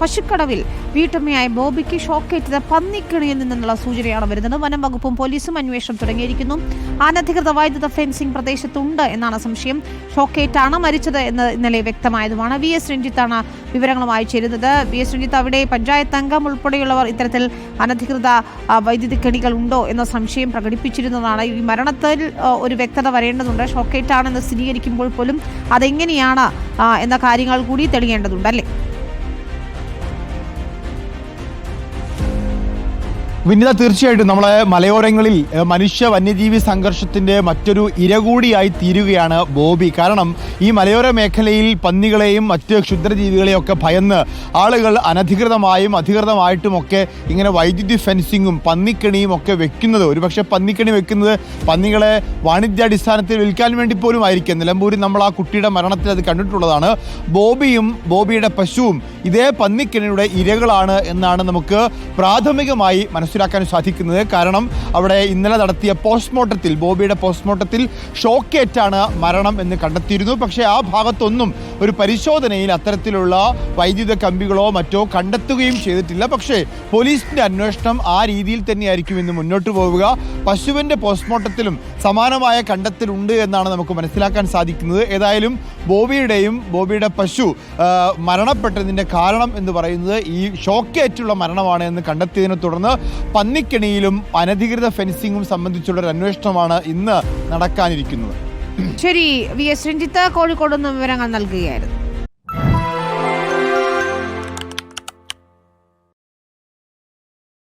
പശുക്കടവിൽ വീട്ടമ്മയായ ബോബിക്ക് ഷോക്കേറ്റത് പന്നിക്കിണിയിൽ നിന്നുള്ള സൂചനയാണ് വരുന്നത്. വനം വകുപ്പും പോലീസും അന്വേഷണം തുടങ്ങിയിരിക്കുന്നു. അനധികൃത വൈദ്യുത ഫെൻസിംഗ് പ്രദേശത്തുണ്ട് എന്നാണ് സംശയം. ഷോക്കേറ്റാണ് മരിച്ചത് എന്ന് ഇന്നലെ വ്യക്തമായതുമാണ്. വി എസ് രഞ്ജിത്താണ് വിവരങ്ങളുമായി ചേരുന്നത്. വി എസ് രഞ്ജിത്ത് അവിടെ പഞ്ചായത്ത് അംഗം ഉൾപ്പെടെയുള്ളവർ ഇത്തരത്തിൽ അനധികൃത വൈദ്യുതി കെണികൾ ഉണ്ടോ എന്ന സംശയം പ്രകടിപ്പിച്ചിരുന്നതാണ്. ഈ മരണത്തിൽ ഒരു വ്യക്തത വരേണ്ടതുണ്ട്. ഷോക്കേറ്റാണെന്ന് സ്ഥിരീകരിക്കുമ്പോൾ പോലും അതെങ്ങനെയാണ് എന്ന കാര്യങ്ങൾ കൂടി തെളിയേണ്ടതുണ്ട് അല്ലേ? വിനിത തീർച്ചയായിട്ടും നമ്മളെ മലയോരങ്ങളിൽ മനുഷ്യ വന്യജീവി സംഘർഷത്തിന്റെ മറ്റൊരു ഇര കൂടിയായി തീരുകയാണ് ബോബി. കാരണം ഈ മലയോര മേഖലയിൽ പന്നികളെയും മറ്റ് ക്ഷുദ്രജീവികളെയും ഒക്കെ ഭയന്ന് ആളുകൾ അനധികൃതമായും അധികൃതമായിട്ടുമൊക്കെ ഇങ്ങനെ വൈദ്യുതി ഫെൻസിങ്ങും പന്നിക്കണിയും ഒക്കെ വെക്കുന്നത് ഒരുപക്ഷെ പന്നിക്കണി വെക്കുന്നത് പന്നികളെ വാണിജ്യാടിസ്ഥാനത്തിൽ വിൽക്കാൻ വേണ്ടി പോലും ആയിരിക്കും നിലമ്പൂരിൽ നമ്മൾ ആ കുട്ടിയുടെ മരണത്തിൽ അത് കണ്ടിട്ടുള്ളതാണ്. ബോബിയും ബോബിയുടെ പശുവും ഇതേ പന്നിക്കിണിയുടെ ഇരകളാണ് എന്നാണ് നമുക്ക് പ്രാഥമികമായി മനസ്സിലാക്കാൻ സാധിക്കുന്നത്. കാരണം അവിടെ ഇന്നലെ നടത്തിയ പോസ്റ്റ്മോർട്ടത്തിൽ ബോബിയുടെ പോസ്റ്റ്മോർട്ടത്തിൽ ഷോക്കേറ്റാണ് മരണം എന്ന് കണ്ടെത്തിയിരുന്നു. പക്ഷേ ആ ഭാഗത്തൊന്നും ഒരു പരിശോധനയിൽ അത്തരത്തിലുള്ള വൈദ്യുത കമ്പികളോ മറ്റോ കണ്ടെത്തുകയും ചെയ്തിട്ടില്ല. പക്ഷേ പോലീസിന്റെ അന്വേഷണം ആ രീതിയിൽ തന്നെയായിരിക്കും ഇന്ന് മുന്നോട്ട് പോവുക. പശുവിന്റെ പോസ്റ്റ്മോർട്ടത്തിലും സമാനമായ കണ്ടെത്തലുണ്ട് എന്നാണ് നമുക്ക് മനസ്സിലാക്കാൻ സാധിക്കുന്നത്. ഏതായാലും ബോബിയുടെയും ബോബിയുടെ പശു മരണപ്പെട്ടതിന്റെ കാരണം എന്ന് പറയുന്നത് ഈ ഷോക്കേറ്റുള്ള മരണമാണ് എന്ന് കണ്ടെത്തിയതിനെ തുടർന്ന് പന്നിക്കെണിയിലും അനധികൃത ഫെൻസിങ്ങും സംബന്ധിച്ചുള്ള ഒരു അന്വേഷണമാണ് ഇന്ന് നടക്കാനിരിക്കുന്നത്. ശരി വി എസ് രഞ്ജിത്ത് കോഴിക്കോട് വിവരങ്ങൾ നൽകുകയായിരുന്നു.